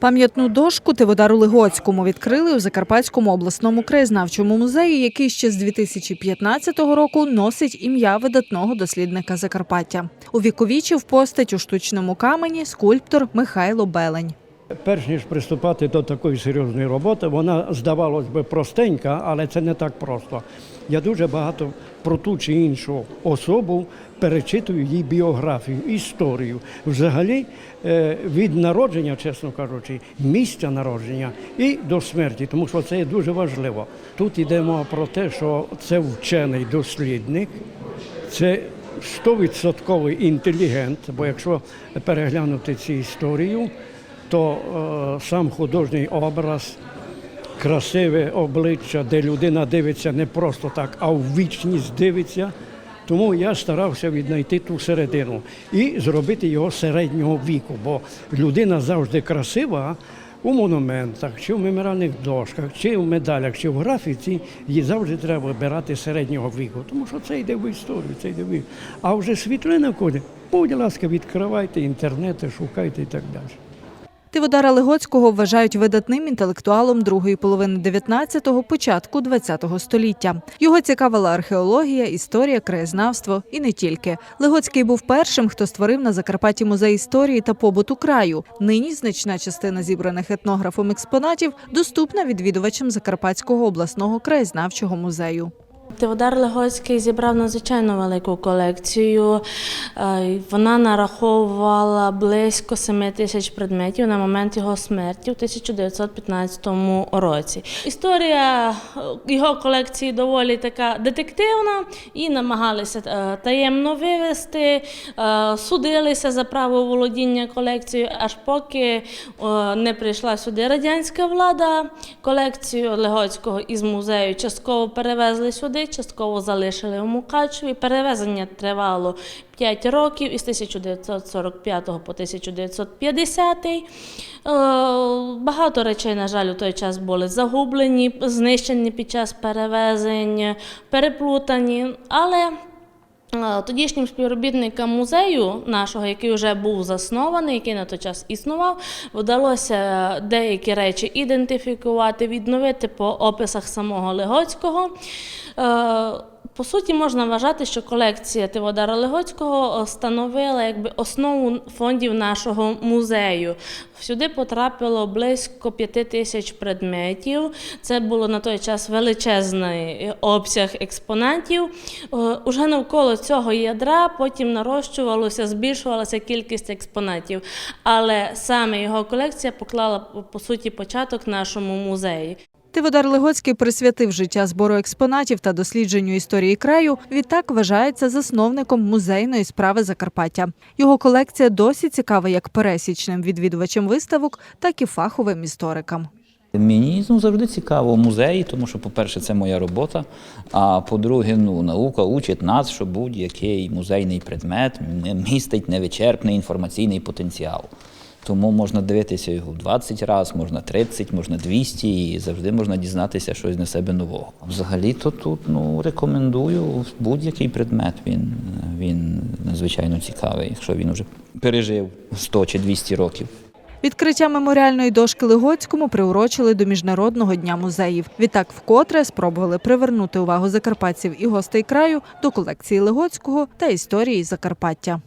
Пам'ятну дошку Тиводару Лигоцькому відкрили у Закарпатському обласному краєзнавчому музеї, який ще з 2015 року носить ім'я видатного дослідника Закарпаття. Увіковічив постать у штучному камені скульптор Михайло Белень. Перш ніж приступати до такої серйозної роботи, вона здавалось би простенька, але це не так просто. Я дуже багато про ту чи іншу особу перечитую її біографію, історію. Взагалі, е, від народження, чесно кажучи, місця народження і до смерті, тому що це є дуже важливо. Тут йдемо про те, що це вчений дослідник, це стовідсотковий інтелігент, бо якщо переглянути цю історію, то е, сам художній образ, красиве обличчя, де людина дивиться не просто так, а в вічність дивиться. Тому я старався віднайти ту середину і зробити його середнього віку, бо людина завжди красива у монументах, чи в меморіальних дошках, чи в медалях, чи в графіці, її завжди треба вибирати середнього віку, тому що це йде в історію, це йде в. А вже світлина коли, будь ласка, відкривайте інтернети, шукайте і так далі. Тиводара Лигоцького вважають видатним інтелектуалом другої половини 19-го, початку 20-го століття. Його цікавила археологія, історія, краєзнавство і не тільки. Лигоцький був першим, хто створив на Закарпатті музей історії та побуту краю. Нині значна частина зібраних етнографом експонатів доступна відвідувачам Закарпатського обласного краєзнавчого музею. Теодар Легоцький зібрав надзвичайно велику колекцію. Е, Вона нараховувала близько 7 тисяч предметів на момент його смерті у 1915 році. Історія е, його колекції доволі така детективна і намагалися е, таємно вивести, судилися за право володіння колекцією, аж поки не прийшла сюди радянська влада. Колекцію Легоцького із музею частково перевезли сюди, частково залишили в Мукачеві. Перевезення тривало 5 років із 1945 по 1950. Е, Багато речей, на жаль, у той час були загублені, знищені під час перевезень, переплутані. Але Тодішнім співробітникам музею нашого, який вже був заснований, який на той час існував, вдалося деякі речі ідентифікувати, відновити по описах самого Легоцького. Е, По суті, можна вважати, що колекція Тиводара Легоцького становила якби основу фондів нашого музею. Сюди потрапило близько п'яти тисяч предметів. Це було на той час величезний обсяг експонатів. Е, Уже навколо цього ядра потім нарощувалося, збільшувалася кількість експонатів. Але саме його колекція поклала по суті початок нашому музеї. Тиводар Лигоцький присвятив життя збору експонатів та дослідженню історії краю. Відтак вважається засновником музейної справи Закарпаття. Його колекція досі цікава як пересічним відвідувачам виставок, так і фаховим історикам. Мені ну, завжди цікаво музеї, тому що, по-перше, це моя робота. А по-друге, ну, наука учить нас, що будь-який музейний предмет містить невичерпний інформаційний потенціал. Тому можна дивитися його 20 разів, можна 30, можна 200, і завжди можна дізнатися щось для себе нового. Взагалі-то тут ну, рекомендую будь-який предмет. Він, він надзвичайно цікавий, якщо він вже пережив 100 чи 200 років. Відкриття меморіальної дошки Лигоцькому приурочили до Міжнародного дня музеїв. Відтак вкотре спробували привернути увагу закарпатців і гостей краю до колекції Лигоцького та історії Закарпаття.